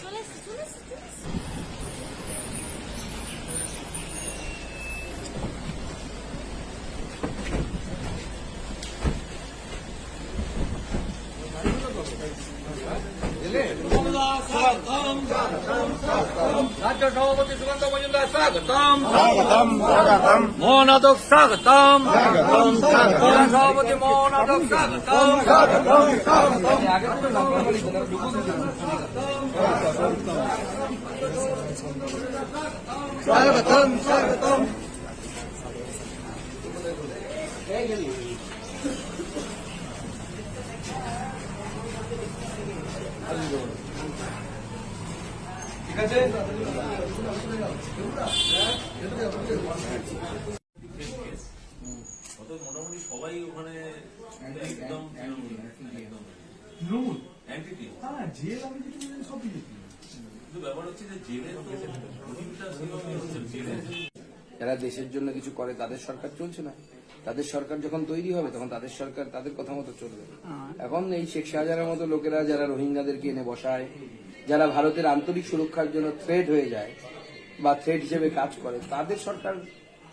চলে এসছে, চলে এসছে, চলে এসছে। রাজ্য সভাপতি সুকান্ত মজুমদার স্বাগতম। মোহনাদক স্বাগতম। সভাপতি মোহনাদক স্বাগতম। স্বাগতম স্বাগতম। মোটামুটি সবাই ওখানে একদম কিন্তু ব্যাপার হচ্ছে যে জেলে তো যারা দেশের জন্য কিছু করে, তাদের সরকার চলছে না। তাদের সরকার যখন তৈরি হবে, তখন তাদের সরকার তাদের কথা মতো চলবে। এখন এই শেখ শাহজাহানের মতো লোকেরা, যারা রোহিঙ্গাদেরকে এনে বসায়, যারা ভারতের আন্তরিক সুরক্ষার জন্য থ্রেড হয়ে যায় বা থ্রেড হিসেবে কাজ করে, তাদের সরকার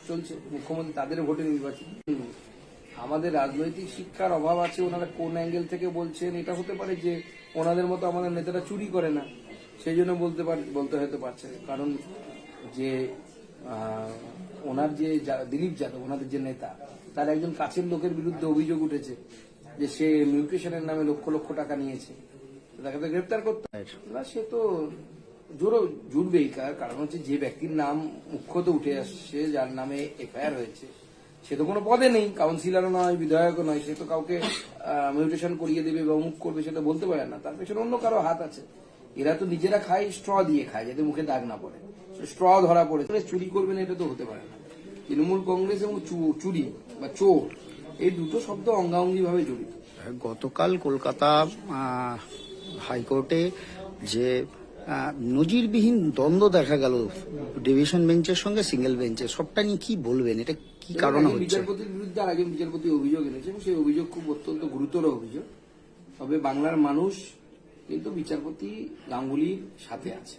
চলছে। মুখ্যমন্ত্রী তাদের ভোটে নির্বাচিত। আমাদের রাজনৈতিক শিক্ষার অভাব আছে, ওনারা কোন অ্যাঙ্গেল থেকে বলছেন, এটা হতে পারে যে ওনাদের মতো আমাদের নেতারা চুরি করে না, সেই জন্য বলতে বলতে হয়তো পারছে কারণ যে ওনার যে দিলীপ যাদব, ওনাদের যে নেতা, তার একজন কাছের লোকের বিরুদ্ধে অভিযোগ উঠেছে যে সে মিউটেশনের নামে লক্ষ লক্ষ টাকা নিয়েছে। তাকে তো গ্রেপ্তার করতে। না, সে তো জোরও জুড়বেই কার- কারণ হচ্ছে যে ব্যক্তির নাম মুখ্যত উঠে আসছে, যার নামে এফআইআর হয়েছে, সে তো কোনো পদে নেই। কাউন্সিলারও নয়, বিধায়কও নয়, সে তো কাউকে মিউটেশন করিয়ে দেবে বা মুখ করবে সেটা বলতে পারে না। তার পেছনে অন্য কারও হাত আছে। এরা তো নিজেরা খায় স্ট্র দিয়ে খায় যাতে মুখে দাগ না পড়ে। স্ট্র ধরা পড়ে চুরি করবেন এটা তো হতে পারে না। তৃণমূল কংগ্রেস এবং চুরি বা চোর এই দুটো শব্দ অঙ্গাঙ্গি ভাবে জড়িত। গতকাল কলকাতা হাইকোর্টে যে নজিরবিহীন দ্বন্দ্ব দেখা গেল ডিভিশন বেঞ্চের সঙ্গে সিঙ্গেল বেঞ্চের সবটা নিয়ে কি বলবেন? এটা কি কারণে হচ্ছে? বিচারপতির বিরুদ্ধে আর একজন বিচারপতি অভিযোগ এনেছে এবং সেই অভিযোগ খুব অত্যন্ত গুরুতর অভিযোগ। তবে বাংলার মানুষ কিন্তু বিচারপতি গাঙ্গুলির সাথে আছে।